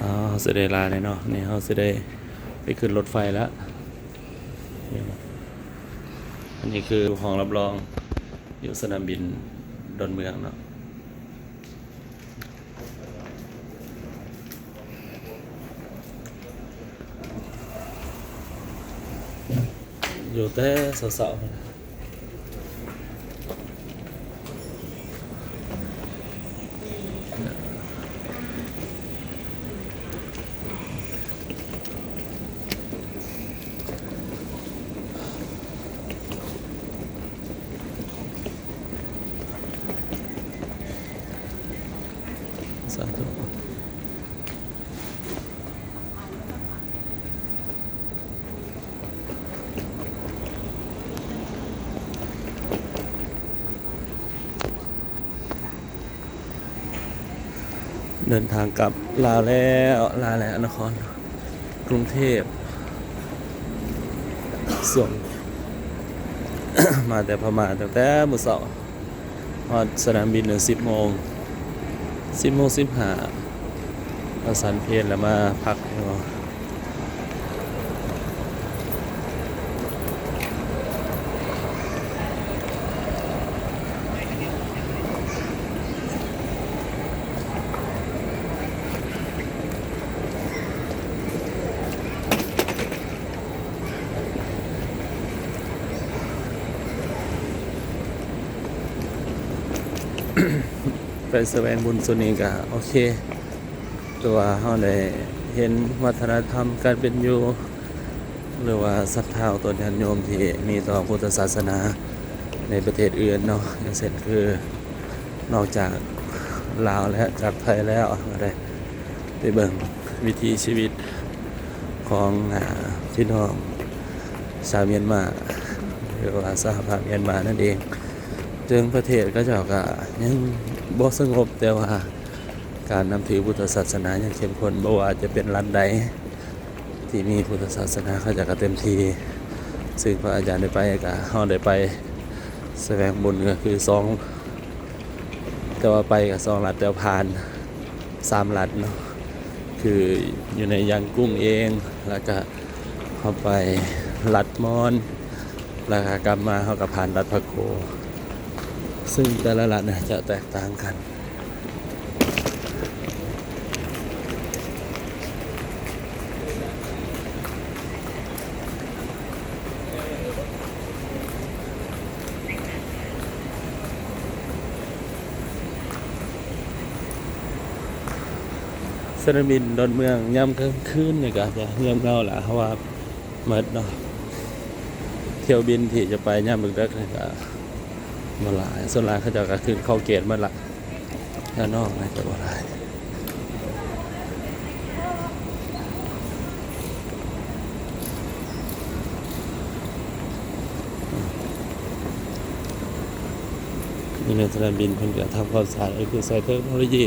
อ๋อเสได็จลาเลยเนาะนี่เขาเสได็จไปขึ้นรถไฟแล้วอันนี้คือห้องรับรองอยู่สนามบินดอนเมืองเนาะอยู่แต่สาๆ สาธุเดินทางกลับลาแล้วลาแล้วนคร กรุงเทพส่วน มาแต่พม่าตั้งแต่มื้อเช้าฮอดสนามบินสิบโมง สิบโมงสิบห้าเราสันเพลแล้วมาพักเนาะ แสวงบุญส่วนนี้ก็โอเค ตัวเขาได้เห็นวัฒนธรรมการเป็นอยู่หรือว่าศรัทธาตัวญาติโยมที่มีต่อพุทธศาสนาในประเทศอื่นเนาะอย่างเช่นคือนอกจากลาวและจากไทยแล้วก็ได้ไปเบิ่งวิถีชีวิตของพี่น้องชาวเมียนมาหรือว่าสหภาพเมียนมานั่นเอง จึงประเทศก็เจะก็ยังบ่สงบแต่ว่าการนำถือพุทธศาสนาอย่างเข้มข้นบ่ว่าจะเป็นรัฐใดที่มีพุทธศาสนาเขาจะกระเต็มทีซึ่งพระอาจารย์ได้ไปก็เฮาได้ไปแสวงบุญก็คือสองแต่ว่าไปกับสองรัฐแต่ว่าผ่านสามรัฐเนาะคืออยู่ในยังกุ้งเองแล้วก็เข้าไปรัฐมอนแล้วก็กลับมาเขาก็ผ่านรัฐพะโค ซึ่งแต่ละรัฐนี่ยจะแตกต่างกัน สนามบินดอนเมืองย่ำกลางคืนเนี่ยก็จะเงียบเงาแหละเพราะว่าเมิดเนาะเที่ยวบินที่จะไปย่ำบึกเด็กเนี่ยก็ มาลายส่วนลายเขาจะก็คือเข้าเกตมาละด้านอกนะก็บ่หลายนี่ในสนามบินเพิ่นก็ทำความสะอาดก็คือใส่เทคโนโลยี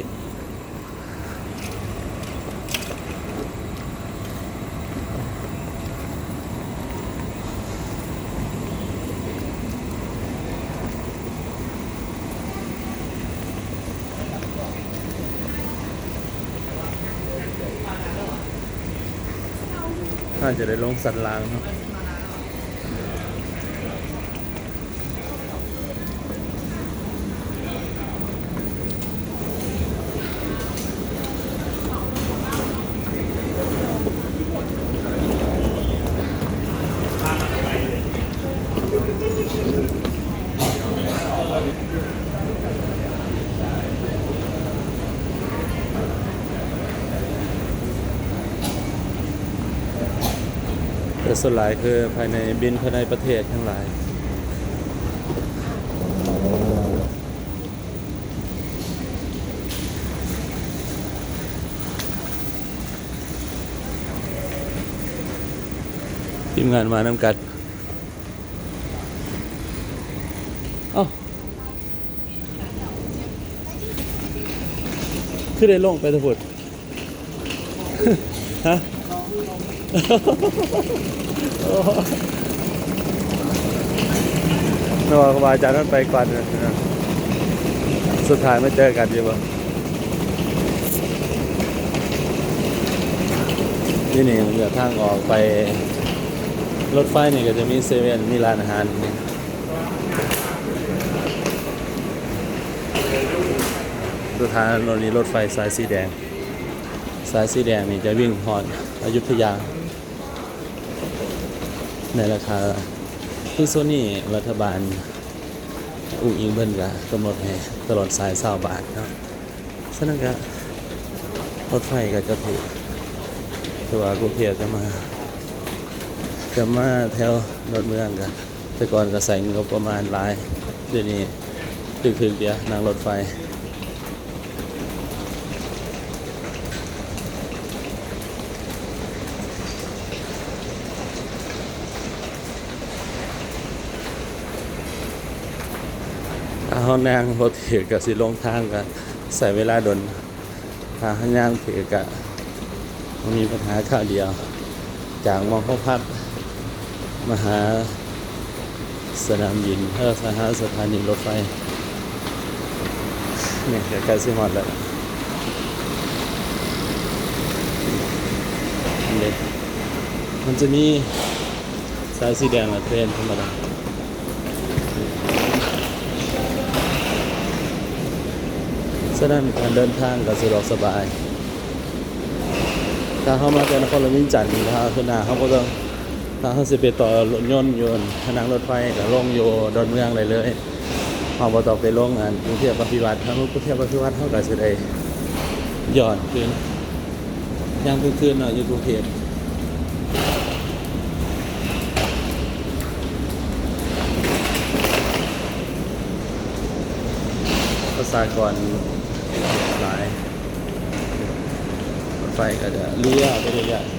น่าจะได้ลงสันลางเนา แต่ส่วนหลายคือภายในบินภายในประเทศทั้งหลายทีมงานมานำกัดเอ้าคือได้ลงไปทุกคนฮะ นว่าครูบาจานั้นไปก่อนนะสุดท้ายไม่เจอกันอยู่บ่ที่นี่มันจะทางออกไป รถไฟนี่ก็จะมีเซเว่นมีร้านอาหารนี่สถานรถนี้รถไฟสายสีแดง สายสีแดงนี่จะวิ่งหอดอยุธยา ในราคาคือโซนี่รัฐบาลอุ้งอิงเบิ้นกะกำหนดให้ตลอดสายเศร้าบาทเนาะฉะนั้นก็รถไฟก็จะถูกตัวกรุงเทพจะมาจะมาแถวรถเมืองกันแต่ก่อนก็ใส่งบประมาณหลาย เดี๋ยวนี้ถึกๆเดียวนั่งรถไฟ เขานั่งรถเถือกับสิลงทางกันใส่เวลาดนถ้าเขาย่างถือกับมันมีปัญหาข้าวเดียว จากมองเข้าพักมาหาสนามบินเออสหาสถานีรถไฟเนี่ยใกล้สิหมดแล้วอันนี้มันจะมีสายสีแดงและเทรนธรรมดา ฉะนั้นการเดินทางก็สะดวกสบาย ถ้าเข้ามาจากนครหลวงวิงจันทร์ถ้าขึ้นหน้าเขาก็ต้องถ้าเขาสิไปต่อรถยนต์ยนต์นั่งรถไฟก็ลงอยู่ดอนเมืองเลยเลยเขาบ่ต้อไปลงอันกรุงเทพปฏิวัติถ้ากรุงเทพปฏิวัติเขาก็สิได้ย้อนคืนย่างคืนๆเนาะอยู่กรุงเทพประชากรหลายรถ ไฟก็จะเลี้ยวไปเรื่อยๆ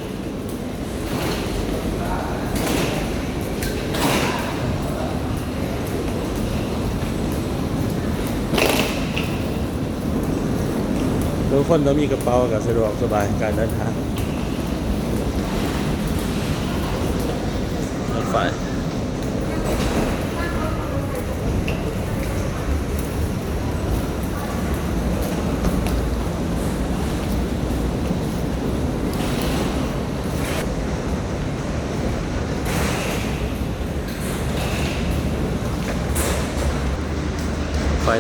ทุกคนต้องมีกระเป๋ากับสะดวกสบายการเดินทางรถไฟ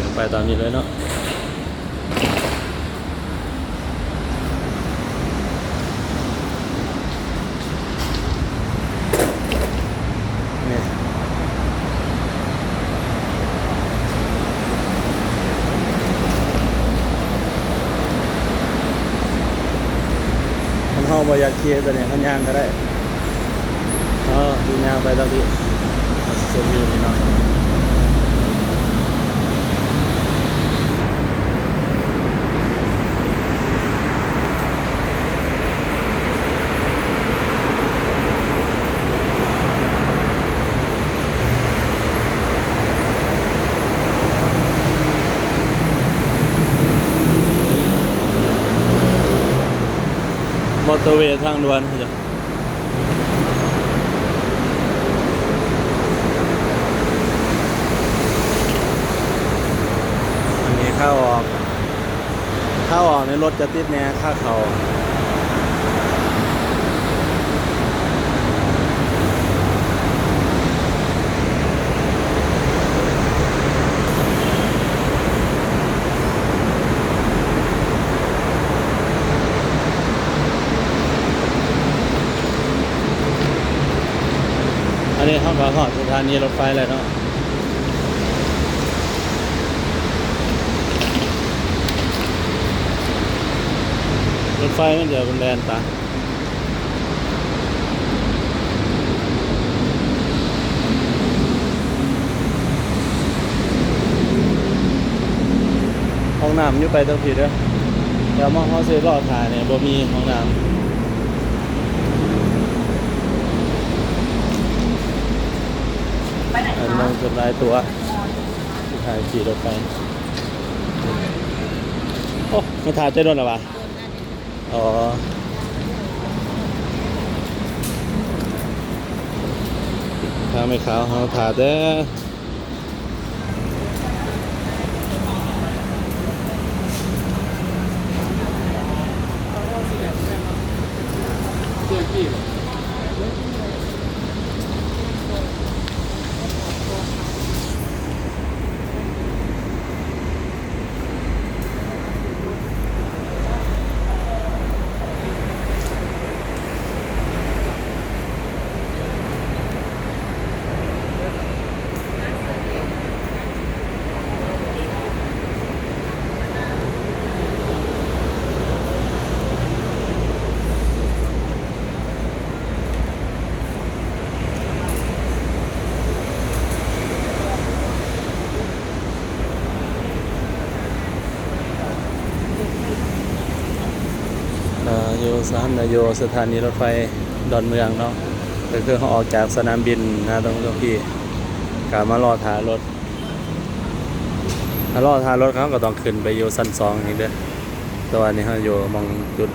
ไฟไปตามนี้เลยเนาะนี่มันห้องบอยากเคลียร์ตัวเนี่ยขันยางก็ได้อ๋อดูยางไปตามที่ชมวิวนี่เนาะ อเตอร์เวย์ทางด่วนจ้ะอันนี้ข้าออก ข้าออกในรถจะติดแน่ค่าเขาอันนี้เข้ากับหอดสถานีรถไฟเลยเนาะรถไฟมันเดี๋ยวเป็นแลนตาห้องน้ำอยู่ไปตั้งทีเด้อเดี๋ยวมองเขาซื้อรอดถ่ายเนี่ยบ่มีห้องน้ำ ไปไหนอันคะนั่งจนลายตัวที่ถ่ายขี่รถไป โอ้มาถ่ายเจ๊โดนหรอวะอ๋อทางไม่ขาวเขาถ่ายแต่ สถานนายโยสถานีรถไฟดอนเมืองเนาะก็คือเขาออกจากสนามบินนะตรงตรงพี่กามารอถ่ารถถ้ารอถ่ารถเขาก็ต้องขึ้นไปอยู่ชั้นสองนี่เด้อตัวนี้เขาอยู่มองจุด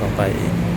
ต่อไปอีก